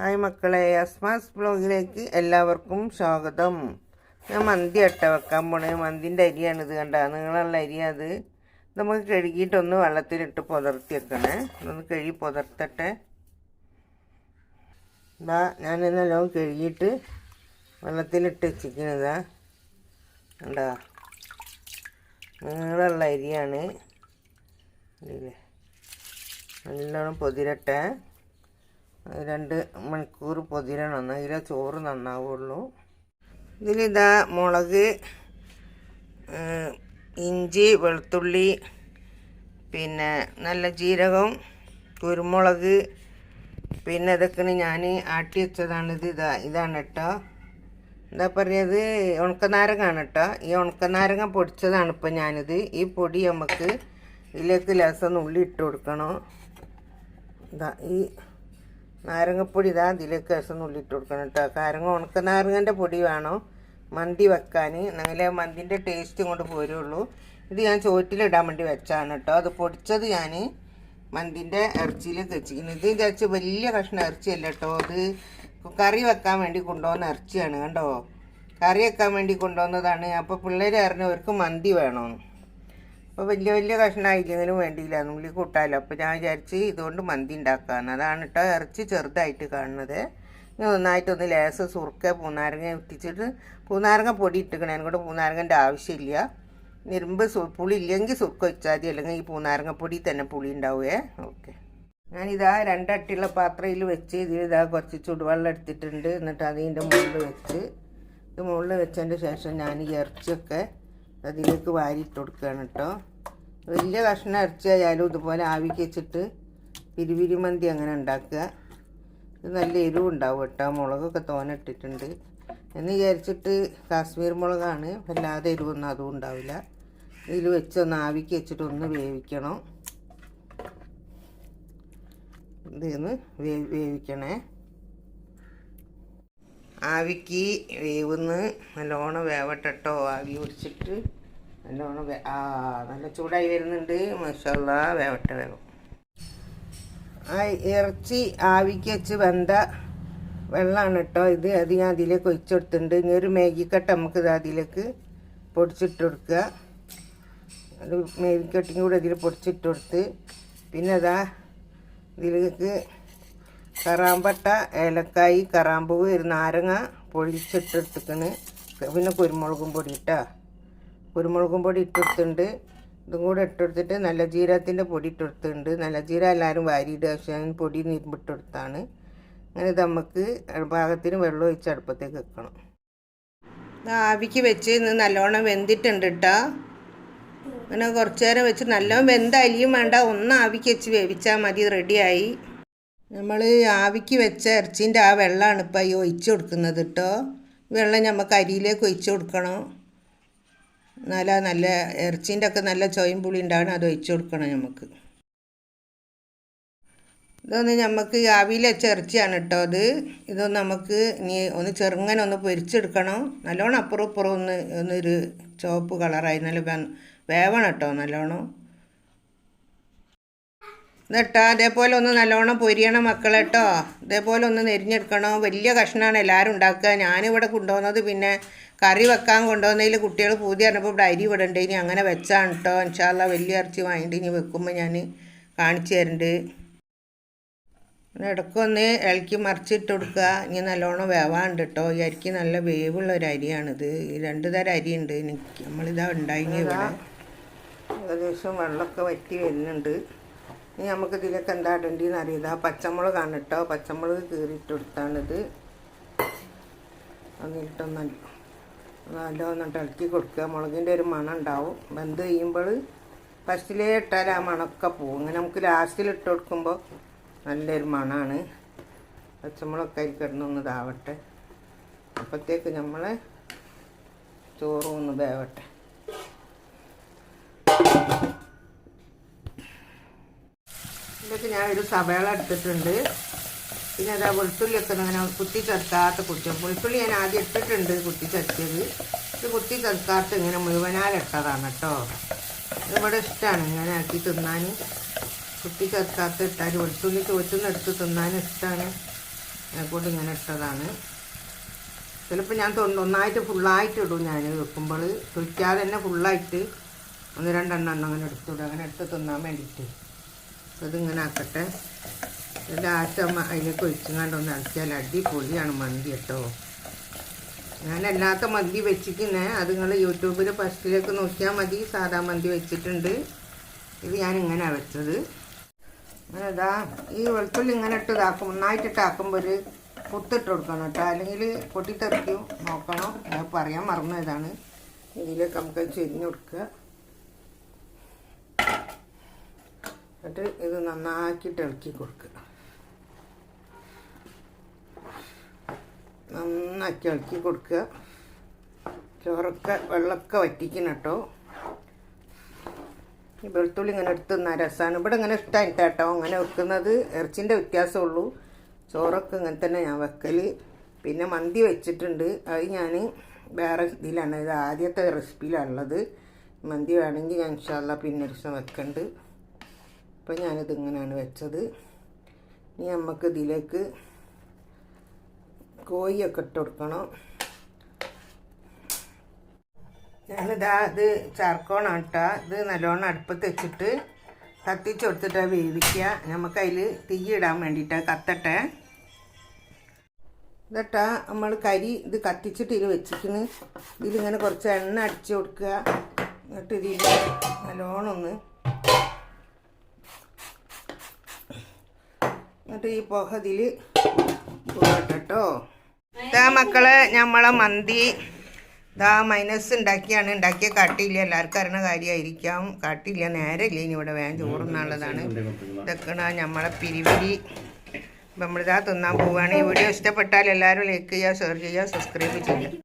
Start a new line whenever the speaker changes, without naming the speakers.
Hi മക്കളെ അസ്മാസ് ബ്ലോഗിലേക്ക് എല്ലാവർക്കും സ്വാഗതം. ഞാൻ മന്തി അട്ട വെക്കാൻ പോണേ. മന്തിന്റെ അരിയാണ് ഇത് കണ്ട. നിങ്ങളുള്ള അരി അത്? നമുക്ക് കഴുകിയിട്ടൊന്ന് വെള്ളത്തിലിട്ട് പുതർത്തി വെക്കണേ. ഒന്ന് കഴുകി പുതർത്തട്ടെ. ഇതാ ഞാൻ നല്ലോണം കഴുകിയിട്ട് വെള്ളത്തിലിട്ട് വെച്ചിരിക്കുന്നതാ. കണ്ടാ? നിങ്ങളുള്ള അരിയാണ്. നല്ലോണം പൊതിരട്ടെ. രണ്ട് മണിക്കൂർ പൊതിരണം എന്നാലേ ചോറ് നന്നാവുള്ളൂ. ഇതിലിതാ മുളക് ഇഞ്ചി വെളുത്തുള്ളി പിന്നെ നല്ല ജീരകം കുരുമുളക് പിന്നെ ഇതൊക്കെ ഞാൻ ആട്ടി വെച്ചതാണിത്. ഇതാ ഇതാണ് കേട്ടോ എന്താ പറയുക ഉണക്കനാരങ്ങാണ് കേട്ടോ ഈ ഉണക്കനാരങ്ങ പൊടിച്ചതാണ് ഇപ്പം ഞാനിത്. ഈ പൊടി നമുക്ക് ഇതിലേക്ക് ലേസം ഉള്ളി ഇട്ട് കൊടുക്കണം. ഇതാ ഈ നാരങ്ങപ്പൊടി ഇതാ ഇതിലേക്ക് രസം നുള്ളിട്ട് കൊടുക്കണം കേട്ടോ. കാരങ്ങ ഉണക്ക നാരങ്ങന്റെ പൊടി വേണം. മന്തി വെക്കാൻ. എന്നാലേ മന്തിന്റെ ടേസ്റ്റ് കൊണ്ട് പോരുള്ളൂ. ഇത് ഞാൻ ചോറ്റിലിടാൻ വേണ്ടി വെച്ചാണ് കേട്ടോ. അത് പൊടിച്ചത് ഞാൻ മന്തിന്റെ ഇറച്ചിയിലേക്ക് വെച്ചിരിക്കുന്നത് ഇത് വിചാരിച്ച് വലിയ കഷ്ണം ഇറച്ചിയല്ല കേട്ടോ. അത് കറി വെക്കാൻ വേണ്ടി കൊണ്ടുപോകുന്ന ഇറച്ചിയാണ് കണ്ടോ? കറി വെക്കാൻ വേണ്ടി കൊണ്ടുവന്നതാണ് അപ്പോൾ പിള്ളേർ അറിഞ്ഞവർക്ക് മന്തി വേണമെന്ന് അപ്പോൾ വലിയ വലിയ കഷ്ണമായില്ലെങ്കിലും വേണ്ടിയില്ല. നുള്ളി കൂട്ടാലോ. അപ്പോൾ ഞാൻ വിചാരിച്ച് ഇതുകൊണ്ട് മന്തി ഉണ്ടാക്കാമെന്ന് അതാണ് കേട്ടോ ഇറച്ചി ചെറുതായിട്ട് കാണുന്നത്. നന്നായിട്ടൊന്ന് ലേസ് സുറുക്ക പൂനാരങ്ങ ഇട്ടിച്ചിട്ട് പൂനാരങ്ങ പൊടി ഇട്ടിക്കണേ. അതിനോട് പൂനാരങ്ങന്റെ ആവശ്യമില്ല. നിരുമ്പ് പുളി ഇല്ലെങ്കിൽ സുറുക്ക വെച്ചാൽ മതി. അല്ലെങ്കിൽ ഈ പൂനാരങ്ങ പൊടി തന്നെ പുളി ഉണ്ടാവുകയെ ഓക്കെ. ഞാനിതാ രണ്ടട്ടിയുള്ള പാത്രയിൽ വെച്ച് ഇതിലിതാ ഇതാ കുറച്ച് ചുടുവെള്ളം എടുത്തിട്ടുണ്ട്. എന്നിട്ട് അതിന്റെ മുകളിൽ വെച്ച് ഇത് മുകളിൽ വെച്ചതിന്റെ ശേഷം ഞാൻ ഈ ഇറച്ചിയൊക്കെ അതിലേക്ക് വാരിയിട്ട് കൊടുക്കുകയാണ് കേട്ടോ വലിയ കഷ്ണം ഇറച്ചിയായാലും ഇതുപോലെ ആവിക്ക് വെച്ചിട്ട് പിരിവിരി മന്തി അങ്ങനെ ഉണ്ടാക്കുക. ഇത് നല്ല എരിവ് ഉണ്ടാവും കേട്ടോ. മുളകൊക്കെ തോന ഇട്ടിട്ടുണ്ട് എന്ന് വിചാരിച്ചിട്ട് കാശ്മീർ മുളകാണ്. വല്ലാതെ എരിവൊന്നും അതും ഉണ്ടാവില്ല. ഇതിൽ വെച്ചൊന്ന് ആവിക്ക് വെച്ചിട്ട് ഒന്ന് വേവിക്കണം. ഇതൊന്ന് വേവി വേവിക്കണേ. ആവിക്ക് വേവുന്ന് നല്ലോണം വേവട്ടെട്ടോ. ആവി പിടിച്ചിട്ട് നല്ലോണം ആ നല്ല ചൂടായി വരുന്നുണ്ട്. മഷാല്ല വേവട്ടെ വേഗം. ആ ഇറച്ചി ആവിക്ക് വെച്ച് വെന്ത വെള്ളമാണ് കേട്ടോ. ഇത് അത് ഞാൻ അതിലേക്ക് ഒഴിച്ചെടുത്തിട്ടുണ്ട് ഇനി ഒരു മേഗിക്കട്ട നമുക്ക് ഇത് അതിലേക്ക് പൊടിച്ചിട്ട് കൊടുക്കുക. അത് മേഗിക്കട്ടിയും കൂടെ ഇതിൽ പൊടിച്ചിട്ട് കൊടുത്ത്. പിന്നെ അതാ ഇതിലേക്ക് കറാമ്പട്ട ഏലക്കായി കറാമ്പൂവ് ഒരു നാരങ്ങ പൊഴിച്ചിട്ടെടുത്തിക്കണ് പിന്നെ കുരുമുളകും പൊടി കുരുമുളകും പൊടി ഇട്ടെടുത്തിട്ടുണ്ട്. ഇതും കൂടെ ഇട്ടെടുത്തിട്ട് നല്ല ജീരകത്തിന്റെ പൊടി ഇട്ടെടുത്തിട്ടുണ്ട്. നല്ല ജീര എല്ലാവരും വാരിയിട്ട് പക്ഷേ ഞാൻ പൊടി നിരുമ്പിട്ടെടുത്താണ് അങ്ങനെ ഇത് നമുക്ക് പാകത്തിന് വെള്ളം ഒഴിച്ച് അടുപ്പത്തേക്ക് വെക്കണം. ആവിക്ക് വെച്ച് ഇന്ന് നല്ലോണം വെന്തിട്ടുണ്ട് കേട്ടോ അങ്ങനെ കുറച്ച് നേരം വെച്ച് നല്ലോണം വെന്ത അലിയും വേണ്ട. ഒന്ന് ആവിക്ക് വെച്ച് വേവിച്ചാൽ മതി. റെഡിയായി. നമ്മൾ ആവിക്ക് വെച്ച ഇറച്ചിന്റെ ആ വെള്ളമാണ് ഇപ്പോൾ ഈ ഒഴിച്ചു കൊടുക്കുന്നത് കേട്ടോ വെള്ളം നമുക്ക് അരിയിലേക്ക് ഒഴിച്ചു കൊടുക്കണം. എന്നാലാ നല്ല ഇറച്ചീന്റെ ഒക്കെ നല്ല ചോയും പുളി ഉണ്ടാവണം അത് ഒഴിച്ചു കൊടുക്കണം നമുക്ക് ഇതൊന്ന് നമുക്ക് ആവിയിൽ വെച്ച ഇറച്ചിയാണ് കേട്ടോ അത്. ഇതൊന്ന് നമുക്ക് ഇനി ഒന്ന് ചെറുങ്ങനെ ഒന്ന് പൊരിച്ചെടുക്കണം. നല്ലോണം അപ്പുറം ഇപ്പുറം ഒന്ന് ഒന്നൊരു ചുവപ്പ് കളറായി നല്ല വേവണം കേട്ടോ നല്ലോണം. എന്നിട്ടാ അതേപോലെ ഒന്ന് നല്ലോണം പൊരിയണം മക്കളെ കേട്ടോ ഇതേപോലെ ഒന്ന് നെരിഞ്ഞെടുക്കണം. വലിയ കഷ്ണമാണ് എല്ലാവരും ഉണ്ടാക്കുക. ഞാനിവിടെ കൊണ്ടുപോകുന്നത് പിന്നെ കറി വെക്കാൻ കൊണ്ടുവന്നതിൽ കുട്ടികൾ പൂതി പറഞ്ഞപ്പോൾ ഇവിടെ അരി ഇവിടെ ഇനി അങ്ങനെ വെച്ചാണ് കേട്ടോ ഇൻഷാല്ല വലിയ ഇറച്ചി വാങ്ങിയിട്ട് ഇനി വെക്കുമ്പോൾ ഞാൻ കാണിച്ചു തരുന്നുണ്ട് ഇടയ്ക്കൊന്ന് ഇളക്കി മറിച്ചിട്ട് കൊടുക്കുക. ഇനി നല്ലോണം വേവാണ്ട് കേട്ടോ ഈ അരിക്ക് നല്ല വേവുള്ള ഒരു അരിയാണിത്. ഈ രണ്ട് തരം അരിയുണ്ട്. എനിക്ക് നമ്മളിതാ ഉണ്ടായി ഇവിടെ. ഏകദേശം വെള്ളമൊക്കെ വറ്റി വരുന്നുണ്ട്. ഇനി നമുക്ക് ഇതിലേക്ക് എന്താ ഇടേണ്ടതെന്ന് അറിയില്ല. പച്ചമുളകാണ് കേട്ടോ. പച്ചമുളക് കീറിയിട്ട് കൊടുത്താണിത് എന്നിട്ടൊന്ന് നല്ലോന്നിട്ട് ഇളക്കി കൊടുക്കുക. മുളകിന്റെ ഒരു മണം ഉണ്ടാവും. വെന്ത് കഴിയുമ്പോൾ ഫസ്റ്റിലേ ഇട്ടാൽ ആ മണമൊക്കെ പോകും. അങ്ങനെ നമുക്ക് ലാസ്റ്റിൽ ഇട്ട് കൊടുക്കുമ്പോൾ നല്ലൊരു മണമാണ്. പച്ചമുളകൊക്കെ അതിൽ കിടന്നൊന്ന് ഇതാവട്ടെ. അപ്പോഴത്തേക്ക് നമ്മളെ ചോറും ഒന്ന് വേവട്ടെ. ഇതിലേക്ക് ഞാൻ ഒരു സവേള എടുത്തിട്ടുണ്ട്. പിന്നെ അതാ വെളുത്തുള്ളിയൊക്കെ അങ്ങനെ കുത്തി ചേർക്കാത്ത കുറ്റം വെളുത്തുള്ളി ഞാൻ ആദ്യം ഇട്ടിട്ടുണ്ട് കുത്തി ചേർത്തത്. ഇത് കുത്തി ചേർക്കാത്ത ഇങ്ങനെ മുഴുവനാലിട്ടതാണ് കേട്ടോ. ഇവിടെ ഇഷ്ടമാണ് ഇങ്ങനെ ആക്കി തിന്നാൻ. കുത്തി ചേർക്കാത്ത ഇട്ടാൽ വെളുത്തുള്ളി ചോറ്റുന്ന എടുത്ത് തിന്നാൻ ഇഷ്ടമാണ് അതുകൊണ്ട് ഇങ്ങനെ ഇട്ടതാണ്. ചിലപ്പോൾ ഞാൻ ഒന്നായിട്ട് ഫുള്ളായിട്ട് ഇടും ഞാൻ വെക്കുമ്പോൾ. തൊഴിക്കാതെ തന്നെ ഫുള്ളായിട്ട് ഒന്ന് രണ്ടെണ്ണം അങ്ങനെ എടുത്തിടും അങ്ങനെ എടുത്ത് തിന്നാൻ വേണ്ടിയിട്ട്. ഇതിങ്ങനെ ആക്കട്ടെ ലാസ്റ്റ് അതിലേക്ക് ഒഴിച്ചുങ്ങാണ്ട് ഒന്ന് അടിച്ചാൽ അടിപൊളിയാണ് മന്തി കേട്ടോ. ഞാൻ അല്ലാത്ത മന്തി വെച്ചിരിക്കുന്നേ അത് നിങ്ങൾ യൂട്യൂബിൽ ഫസ്റ്റിലേക്ക് നോക്കിയാൽ മതി. സാധാ മന്തി വെച്ചിട്ടുണ്ട്. ഇത് ഞാൻ ഇങ്ങനെ വെച്ചത്. അങ്ങനെ ഇതാ ഈ വെളുത്തുള്ളി ഇങ്ങനെ ഇട്ട് ഇതാക്കും. നന്നായിട്ടിട്ട് ആക്കുമ്പോൾ ഒരു കുത്തിട്ട് കൊടുക്കണം കേട്ടോ. അല്ലെങ്കിൽ പൊട്ടിത്തെറിക്കും. നോക്കണം. പറയാൻ മറന്നതാണ്. ഇതിലേക്ക് നമുക്ക് ചെരിഞ്ഞ് കൊടുക്കുക. എന്നിട്ട് ഇത് നന്നാക്കിയിട്ട് ഇളക്കി കൊടുക്കുക. നന്നാക്കി ഇളക്കി കൊടുക്കുക. ചോറൊക്കെ വെള്ളമൊക്കെ വറ്റിക്കണം കേട്ടോ. ഈ വെളുത്തുള്ളി ഇങ്ങനെ എടുത്ത് തന്നാൽ രസമാണ് ഇവിടെ ഇങ്ങനെ ഇഷ്ടമായിട്ട് കേട്ടോ. അങ്ങനെ വെക്കുന്നത് ഇറച്ചിന്റെ വ്യത്യാസമുള്ളൂ. ചോറൊക്കെ ഇങ്ങനെ തന്നെ ഞാൻ വെക്കൽ പിന്നെ മന്തി വെച്ചിട്ടുണ്ട്. അത് ഞാൻ വേറെ ഇതിലാണ്. ഇത് ആദ്യത്തെ റെസിപ്പിയിലാണുള്ളത് മന്തി വേണമെങ്കിൽ ഞാൻ ഇൻഷാല്ല പിന്നെ ഒരു ദിവസം വെക്കുന്നുണ്ട് അപ്പം ഞാനിത് ഇങ്ങനെയാണ് വെച്ചത്. ഇനി നമുക്ക് ഇതിലേക്ക് കോഴിയൊക്കെ ഇട്ട് കൊടുക്കണം. ഞാനിതാ ഇത് ചാർക്കോണാണ് കേട്ടോ ഇത് നല്ലോണം അടുപ്പത്ത് വെച്ചിട്ട് കത്തിച്ച് കൊടുത്തിട്ട് വേവിക്കുക നമുക്ക് അതിൽ തീ ഇടാൻ വേണ്ടിയിട്ട് കത്തട്ടെ. ഇതട്ടാ നമ്മൾ കരി ഇത് കത്തിച്ചിട്ട് ഇതിൽ വെച്ചിരിക്കുന്നത് ഇതിലിങ്ങനെ കുറച്ച് എണ്ണ അടിച്ച് കൊടുക്കുക എന്നിട്ട് ഇതിൽ നല്ലോണം ഒന്ന് എന്നിട്ട് ഈ പുക ഇതിൽ പോകട്ടോ ഇതാ മക്കളെ നമ്മളെ മന്തി. ഇതാ മൈനസ് ഉണ്ടാക്കിയാണ്. ഉണ്ടാക്കിയ കാട്ടിയില്ല. എല്ലാവർക്കും അറിയണ കാര്യമായിരിക്കാം. കാട്ടിയില്ല. നേരെ ഇല്ല ഇനി ഇവിടെ വേഗം ചോറുന്നുള്ളതാണ് ഇതൊക്കെയാണ് നമ്മളെ പിരിവിരി നമ്മളിതാ തിന്നാൻ പോവുകയാണ് ഈ വീഡിയോ ഇഷ്ടപ്പെട്ടാൽ എല്ലാവരും ലൈക്ക് ചെയ്യുക ഷെയർ ചെയ്യുക സബ്സ്ക്രൈബ് ചെയ്യുക.